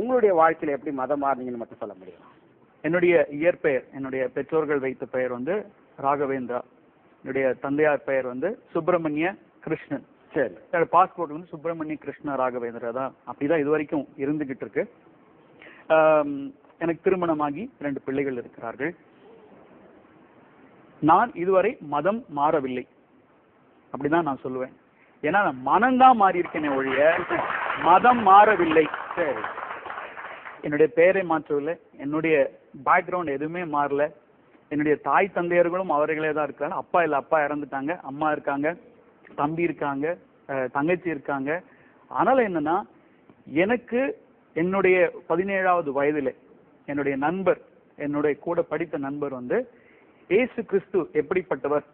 உங்களுடைய வாழ்க்கையில எப்படி மதம் மாறினீங்கன்னு மட்டும் சொல்ல முடியும்? என்னுடைய இயற்பெயர் என்னுடைய பெற்றோர்கள் வைத்த பெயர் வந்து ராகவேந்திரா. என்னுடைய தந்தையார் பெயர் வந்து சுப்பிரமணிய கிருஷ்ணன். சரி. என்னோட பாஸ்போர்ட் வந்து சுப்பிரமணிய கிருஷ்ண ராகவேந்திரா தான். அப்படிதான் இது வரைக்கும் இருந்துகிட்டு இருக்கு. எனக்கு திருமணமாகி ரெண்டு பிள்ளைகள் இருக்கிறார்கள். நான் இதுவரை மதம் மாறவில்லை. அப்படிதான் நான் சொல்லுவேன். ஏன்னா நான் மனம்தான் மாறி இருக்கேனே ஒழிய மதம் மாறவில்லை. சரி. என்னுடைய பெயரை மாற்றவில்லை. என்னுடைய பேக்ரவுண்ட் எதுவுமே மாறல. என்னுடைய தாய் தந்தையர்களும் அவர்களே தான் இருக்காங்க. அப்பா இல்லை அப்பா இறந்துட்டாங்க. அம்மா இருக்காங்க தம்பி இருக்காங்க தங்கச்சி இருக்காங்க. அதனால் என்னன்னா எனக்கு என்னுடைய பதினேழாவது வயதில் என்னுடைய நண்பர் என்னுடைய கூட படித்த நண்பர் வந்து இயேசு கிறிஸ்து எப்படிப்பட்டவர்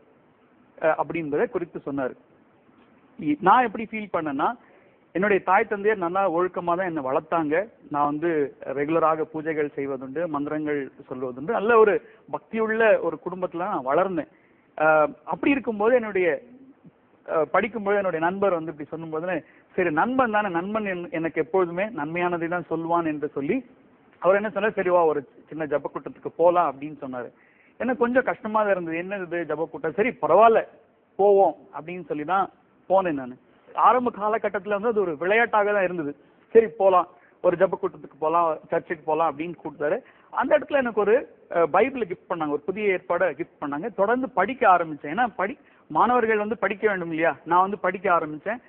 அப்படின்றத குறித்து சொன்னார். நான் எப்படி ஃபீல் பண்ணேன்னா என்னுடைய தாய் தந்தையர் நல்லா ஒழுக்கமாக தான் என்னை வளர்த்தாங்க. நான் வந்து ரெகுலராக பூஜைகள் செய்வதுண்டு மந்திரங்கள் சொல்வதுண்டு. நல்ல ஒரு பக்தியுள்ள ஒரு குடும்பத்தில் நான் வளர்ந்தேன். அப்படி இருக்கும்போது என்னுடைய படிக்கும்போது என்னுடைய நண்பர் வந்து இப்படி சொல்லும்போது சரி நண்பன் தானே நண்பன் என்- எனக்கு எப்பொழுதுமே நன்மையானதை தான் சொல்வான் என்று சொல்லி அவர் என்ன சொன்னார் சரிவா ஒரு சின்ன ஜப கூட்டத்துக்கு அப்படின்னு சொன்னார். எனக்கு கொஞ்சம் கஷ்டமாக தான் இருந்தது. என்ன இது ஜப கூட்டம் சரி பரவாயில்ல போவோம் அப்படின்னு சொல்லி தான் போனேன் நான். ஆரம்ப காலகட்டத்தில் வந்து அது ஒரு விளையாட்டாக தான் இருந்தது. சரி போகலாம் ஒரு ஜப்ப கூட்டத்துக்கு போகலாம் சர்ச்சுக்கு போகலாம் அப்படின்னு கூப்பிட்டாரு. அந்த இடத்துல எனக்கு ஒரு பைபிளை கிஃப்ட் பண்ணாங்க. ஒரு புதிய ஏற்பாடை கிஃப்ட் பண்ணாங்க. தொடர்ந்து படிக்க ஆரம்பித்தேன் ஏன்னா படி மாணவர்கள் வந்து படிக்க வேண்டும் இல்லையா? நான் வந்து படிக்க ஆரம்பித்தேன்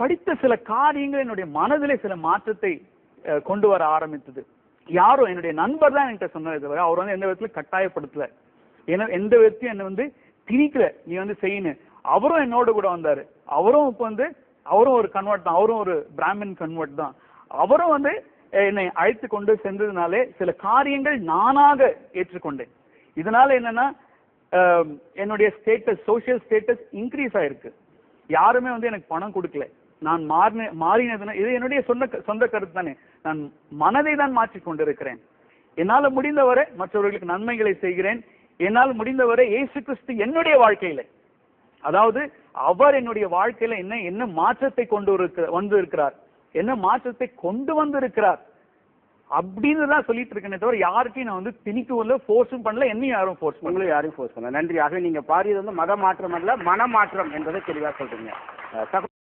படித்த சில காரியங்கள் என்னுடைய மனதிலே சில மாற்றத்தை கொண்டு வர ஆரம்பித்தது. யாரும் என்னுடைய நண்பர் தான் என்கிட்ட சொன்னதை தவிர அவர் வந்து எந்த விதத்துல கட்டாயப்படுத்தல. ஏன்னா எந்த விதத்தையும் என்னை வந்து திணிக்கல. நீ வந்து செய்யணும் அவரும் என்னோட கூட வந்தாரு. அவரும் இப்போ வந்து அவரும் ஒரு கன்வெர்ட் தான் அவரும் ஒரு பிராமின் கன்வெர்ட் தான். அவரும் வந்து என்னை அழைத்து கொண்டு சென்றதுனாலே சில காரியங்கள் நானாக ஏற்றுக்கொண்டேன். இதனால என்னன்னா என்னுடைய ஸ்டேட்டஸ் சோஷியல் ஸ்டேட்டஸ் இன்க்ரீஸ் ஆயிருக்கு. யாருமே வந்து எனக்கு பணம் கொடுக்கல. நான் மாறின மாறினதுன்னா இது என்னுடைய சொந்த சொந்த கருத்து தானே. நான் மனதை தான் மாற்றிக் கொண்டிருக்கிறேன். என்னால் முடிந்தவரை மற்றவர்களுக்கு நன்மைகளை செய்கிறேன். என்னால் முடிந்தவரை இயேசு கிறிஸ்து என்னுடைய வாழ்க்கையில. அதாவது அவர் என்னுடைய வாழ்க்கையில என்ன என்ன மாற்றத்தை கொண்டு வந்து இருக்கிறார். என்ன மாற்றத்தை கொண்டு வந்து இருக்கிறார். அப்படின்னு தான் சொல்லிட்டு இருக்கேனே தவிர யாருக்கையும் நான் வந்து திணிக்கவும் இல்லை ஃபோர்ஸும் பண்ணல என்னையும் யாரும் ஃபோர்ஸ் பண்ணல. யாரையும் ஃபோர்ஸ் பண்ணல. நன்றி ஆகவே நீங்க பாடியது வந்து மத மாற்றம் அல்ல மனமாற்றம் என்பதை தெளிவா சொல்றீங்க.